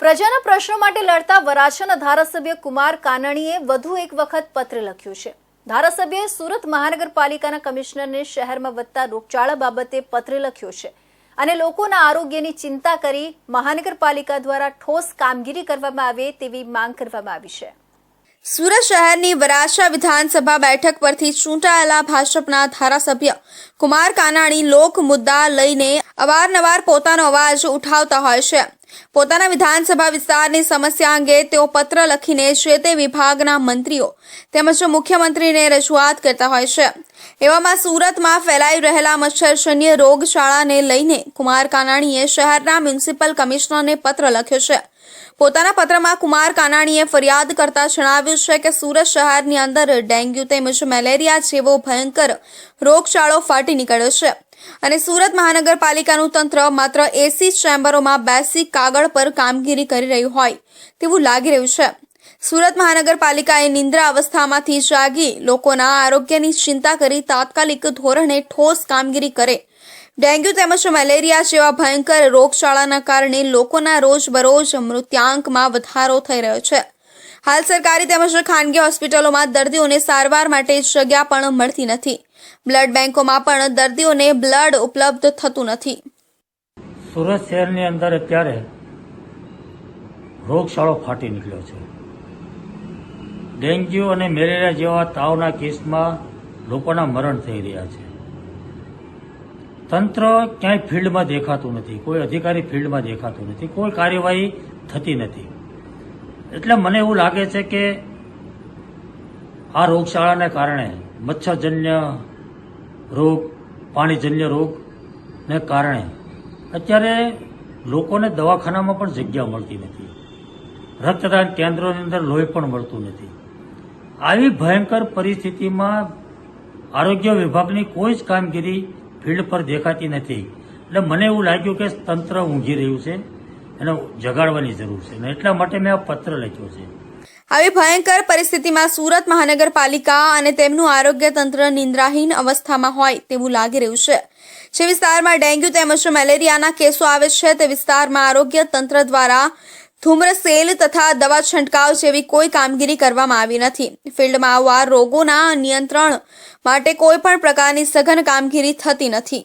પ્રજાના પ્રશ્નો માટે લડતા વરાછાના ધારાસભ્ય કુમાર કાનાણીએ વધુ એક વખત પત્ર લખ્યું છે. ધારાસભ્યએ સુરત મહાનગરપાલિકાના કમિશનરને શહેરમાં વધતા રોગચાળા બાબતે પત્ર લખ્યો છે અને લોકોના આરોગ્યની ચિંતા કરી મહાનગરપાલિકા દ્વારા ઠોસ કામગીરી કરવામાં આવે તેવી માંગ કરવામાં આવી છે. સુરત શહેરની વરાછા વિધાનસભા બેઠક પરથી ચૂંટાયેલા ભાજપના ધારાસભ્ય કુમાર કાનાણી લોક મુદ્દા લઈને અવારનવાર પોતાનો અવાજ ઉઠાવતા હોય છે. પોતાના વિધાનસભા વિસ્તારની સમસ્યા અંગે તેઓ પત્ર લખીને જે તે વિભાગના મંત્રીઓ તેમજ મુખ્યમંત્રીને રજૂઆત કરતા હોય છે. એવામાં સુરતમાં ફેલાઈ રહેલા મચ્છરજન્ય રોગશાળાને લઈને કુમાર કાનાણીએ શહેરના મ્યુનિસિપલ કમિશનરને પત્ર લખ્યો છે. પોતાના પત્રમાં કુમાર કાનાણીએ ફરિયાદ કરતા જણાવ્યું છે કે સુરત શહેરની અંદર ડેન્ગ્યુ તેમજ મેલેરિયા જેવો ભયંકર રોગચાળો ફાટી નીકળ્યો છે. અને સુરત મહાનગરપાલિકાનું તંત્ર માત્ર એસી ચેમ્બરોમાં બેસી કાગળ પર કામગીરી કરી રહ્યું હોય તેવું લાગી રહ્યું છે. સુરત મહાનગરપાલિકાએ નિંદ્રા અવસ્થામાંથી જાગી લોકોના આરોગ્યની ચિંતા કરી તાત્કાલિક ધોરણે ઠોસ કામગીરી કરે. ડેન્ગ્યુ તેમજ મેલેરિયા જેવા ભયંકર રોગચાળાના કારણે લોકોના રોજબરોજ મૃત્યાંકમાં વધારો થઈ રહ્યો છે. હાલ સરકારી તેમજ ખાનગી હોસ્પિટલોમાં દર્દીઓને સારવાર માટે જગ્યા પણ મળતી નથી. બ્લડ બેંકોમાં પણ દર્દીઓને બ્લડ ઉપલબ્ધ થતું નથી. સુરત શહેરની અંદર અત્યારે રોગશાળો ફાટી નીકળ્યો છે. ડેન્ગ્યુ અને મેલેરિયા જેવા તાવના કેસમાં લોકોના મરણ થઈ રહ્યા છે. તંત્ર ક્યાંય ફિલ્ડમાં દેખાતું નથી. કોઈ અધિકારી ફિલ્ડમાં દેખાતું નથી. કોઈ કાર્યવાહી થતી નથી. એટલે મને એવું લાગે છે કે આ રોગશાળાને કારણે મચ્છરજન્ય રોગ, પાણીજન્ય રોગને કારણે અત્યારે લોકોને દવાખાનામાં પણ જગ્યા મળતી નથી. રક્તદાન કેન્દ્રોની અંદર લોહી પણ મળતું નથી. આવી ભયંકર પરિસ્થિતિમાં આરોગ્ય વિભાગની કોઈ જ કામગીરી ફિલ્ડ પર દેખાતી નથી. એટલે મને એવું લાગ્યું કે તંત્ર ઊંઘી રહ્યું છે. એને જગાડવાની જરૂર છે. એટલા માટે મેં આ પત્ર લખ્યો છે. આવી ભયંકર પરિસ્થિતિમાં સુરત મહાનગરપાલિકા અને તેમનું આરોગ્ય તંત્ર નિંદ્રાહીન અવસ્થામાં હોય તેવું લાગી રહ્યું છે. જે વિસ્તારમાં ડેન્ગ્યુ તેમજ મેલેરિયાના કેસો આવે છે તે વિસ્તારમાં આરોગ્ય તંત્ર દ્વારા ધૂમ્રસેલ તથા દવા છંટકાવ જેવી કોઈ કામગીરી કરવામાં આવી નથી. ફિલ્ડમાં આવવા રોગોના નિયંત્રણ માટે કોઈ પણ પ્રકારની સઘન કામગીરી થતી નથી.